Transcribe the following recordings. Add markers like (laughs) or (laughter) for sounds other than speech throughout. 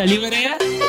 தலைவரே?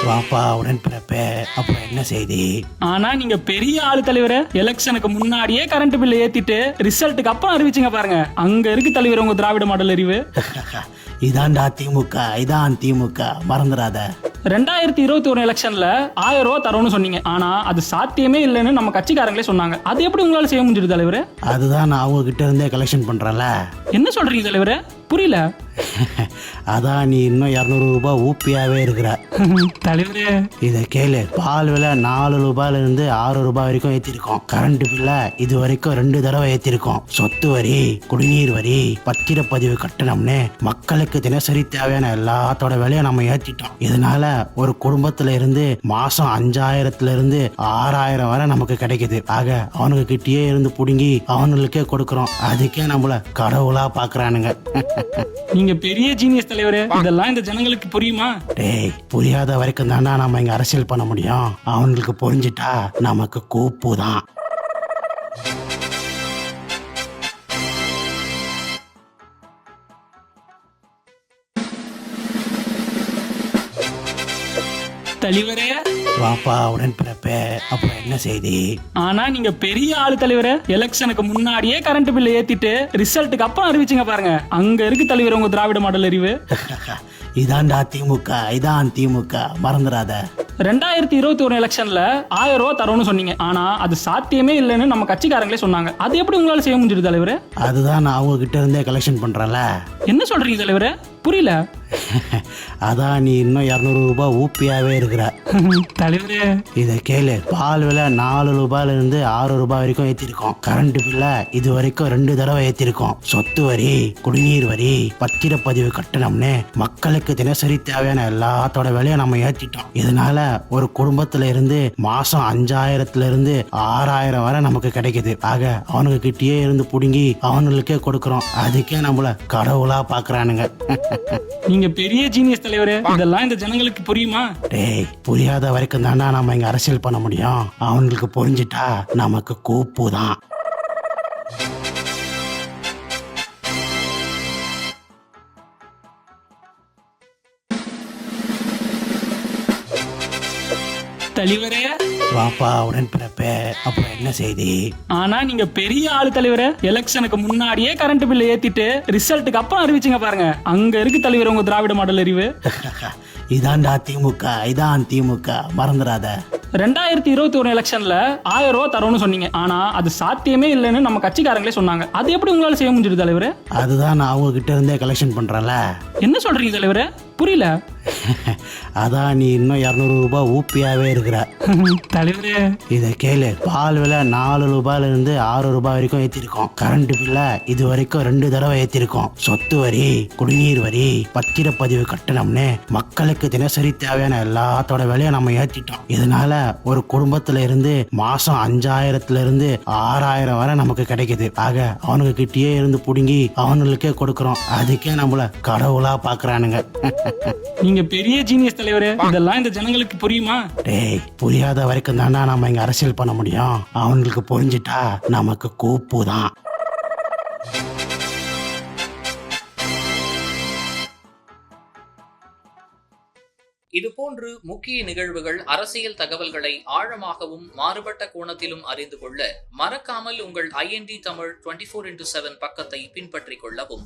வாப்பா உடன்பிறப்பே. அப்புறம் என்ன செய்தி? ஆனா நீங்க பெரிய ஆளு தலைவரே. எலெக்ஷனுக்கு முன்னாடியே கரண்ட் பில்லை ஏத்திட்டு ரிசல்ட்டுக்கு அப்புறம் அறிவிச்சீங்க பாருங்க. அங்க இருக்கு தலைவர் உங்க திராவிட மாடல் அறிவு. (laughs) இதான்டா திமுக இதான் திமுக. மறந்துடாத. ரெண்டாயிரத்தி இருபத்தி ஒன்று எலெக்ஷன்ல ஆயிரம் ரூபா தரோம்னு சொன்னீங்க. ஆனா அது சாத்தியமே இல்லைன்னு நம்ம கட்சிக்காரங்களே சொன்னாங்க. அது எப்படி உங்களால செய்ய முடிஞ்சது தலைவரே? அதுதான் நான் அவங்க கிட்ட இருந்தே கலெக்ஷன் பண்றேன்ல. என்ன சொல்றீங்க தலைவரே? புரியல? (laughs) அதான் நீ இன்னும் இரநூறு ரூபாய் ஊப்பியாவே இருக்கிற. (laughs) தலைவரே. இதை கேளு பால் விலை நாலு ரூபாயில இருந்து ஆறு ரூபாய் வரைக்கும் ஏத்திருக்கோம். கரண்ட் பில்ல இது வரைக்கும் ரெண்டு தடவை ஏத்திருக்கோம். சொத்து வரி குடிநீர் வரி பத்திரப்பதிவு கட்டணம்னு மக்களுக்கு தினசரி தேவையான எல்லாத்தோட விலையை நம்ம ஏத்திட்டோம். இதனால ஒரு குடும்பத்துல இருந்து மாசம் அஞ்சாயிரத்துல இருந்து ஆறாயிரம் வரை நமக்கு கிடைக்குது. ஆக அவனுக்கு கிட்டயே இருந்து புடுங்கி அவனுங்களுக்கே கொடுக்கறோம். அதுக்கே நம்மள கடவுளா பாக்குறானுங்க. (laughs) நீங்க பெரிய ஜீனியஸ் தலைவரே. இதெல்லாம் இந்த ஜனங்களுக்கு புரியுமா? டேய் புரியாத வரைக்கும் தானா நம்ம இங்க அரசியல் பண்ண முடியும். அவங்களுக்கு புரிஞ்சிட்டா நமக்கு கூப்பு தான் தலைவரே? வாப்பா உடன்பிறப்பே. அப்புறம் என்ன செய்தி? ஆனா நீங்க பெரிய ஆளு தலைவரே. எலெக்ஷனுக்கு முன்னாடியே கரண்ட் பில்லை ஏத்திட்டு ரிசல்ட்டுக்கு அப்புறம் அறிவிச்சீங்க பாருங்க. அங்க இருக்கு தலைவர் உங்க திராவிட மாடல் அறிவு. (laughs) இதான்டா திமுக இதான் திமுக. மறந்துடாத. ரெண்டாயிரத்தி இருபத்தி ஒன்று எலெக்ஷன்ல ஆயிரம் ரூபா தரோம்னு சொன்னீங்க. ஆனா அது சாத்தியமே இல்லைன்னு நம்ம கட்சிக்காரங்களே சொன்னாங்க. அது எப்படி உங்களால செய்ய முடிஞ்சது தலைவரே? அதுதான் நான் அவங்க கிட்ட இருந்தே கலெக்ஷன் பண்றேன்ல. என்ன சொல்றீங்க தலைவரே? புரியல. அதான் நீ இன்னும் இரநூறு ரூபாய் ஊப்பியாவே இருக்கிற. (laughs) தலைவரே. இதை கேளு பால் விலை நாலு ரூபாயில இருந்து ஆறு ரூபாய் வரைக்கும் ஏத்திருக்கோம். கரண்ட் பில்ல இது வரைக்கும் ரெண்டு தடவை ஏத்திருக்கோம். சொத்து வரி குடிநீர் வரி பத்திரப்பதிவு கட்டணம்னு மக்களுக்கு தினசரி தேவையான எல்லாத்தோட விலையை நம்ம ஏத்திட்டோம். இதனால ஒரு குடும்பத்துல இருந்து மாசம் அஞ்சாயிரத்துல இருந்து ஆறாயிரம் வரை நமக்கு கிடைக்குது. ஆக அவனுக்கு கிட்டயே இருந்து புடுங்கி அவனுங்களுக்கே கொடுக்கறோம். அதுக்கே நம்மள கடவுளா பாக்குறானுங்க. நீங்க பெரிய ஜீனியஸ் தலைவரே. இதெல்லாம் இந்த ஜனங்களுக்கு புரியுமா? டேய் புரியாத வரைக்கும் தாண்டா நம்ம இங்க அரசியல் பண்ண முடியும். அவங்களுக்கு புரிஞ்சிட்டா நமக்கு கூப்பு தான் தலைவரே வாப்பா உடன்பிறப்பே அப்புறம் என்ன செய்தி? ஆனா நீங்க பெரிய ஆளு தலைவரே எலெக்ஷனுக்கு முன்னாடியே கரண்ட் பில்லை ஏத்திட்டு ரிசல்ட்டுக்கு அப்புறம் அறிவிச்சீங்க பாருங்க. அங்க இருக்கு தலைவர் உங்க திராவிட மாடல் அறிவு. (laughs) இதான்டா திமுக இதான் திமுக. மறந்துடாத. ரெண்டாயிரத்தி இருபத்தி ஒன்று எலெக்ஷன்ல ஆயிரம் ரூபா தரோம்னு சொன்னீங்க. ஆனா அது சாத்தியமே இல்லைன்னு நம்ம கட்சிக்காரங்களே சொன்னாங்க. அது எப்படி உங்களால செய்ய முடிஞ்சது தலைவரே? அதுதான் நான் அவங்க கிட்ட இருந்தே கலெக்ஷன் பண்றேன்ல. என்ன சொல்றீங்க தலைவரே? புரியல. அதான் நீ இன்னும் இரநூறு ரூபாய் ஊப்பியாவே இருக்கிற. (laughs) தலைவரே. இதை கேளு பால் விலை நாலு ரூபாயில இருந்து ஆறு ரூபாய் வரைக்கும் ஏத்திருக்கோம். கரண்ட் பில்ல இது வரைக்கும் ரெண்டு தடவை ஏத்திருக்கோம். சொத்து வரி குடிநீர் வரி பத்திரப்பதிவு கட்டணம்னு மக்களுக்கு தினசரி தேவையான எல்லாத்தோட விலையை நம்ம ஏத்திட்டோம். இதனால ஒரு குடும்பத்துல இருந்து மாசம் அஞ்சாயிரத்துல இருந்து ஆறாயிரம் வரை நமக்கு கிடைக்குது. ஆக அவனுக்கு கிட்டயே இருந்து புடுங்கி அவனுங்களுக்கே கொடுக்கறோம். அதுக்கே நம்மள கடவுளா பாக்குறானுங்க. (laughs) நீங்க பெரிய ஜீனியஸ் தலைவரே. இதெல்லாம் இந்த ஜனங்களுக்கு புரியுமா? டேய் புரியாத வரைக்கும் தாண்டா நம்ம இங்க அரசியல் பண்ண முடியும்? அவங்களுக்கு புரிஞ்சிட்டா நமக்கு கூப்பு தான் இதுபோன்று முக்கிய நிகழ்வுகள் அரசியல் தகவல்களை ஆழமாகவும் மாறுபட்ட கோணத்திலும் அறிந்து கொள்ள மறக்காமல் உங்கள் IND Tamil twenty four into seven பக்கத்தை பின்பற்றிக் கொள்ளவும்.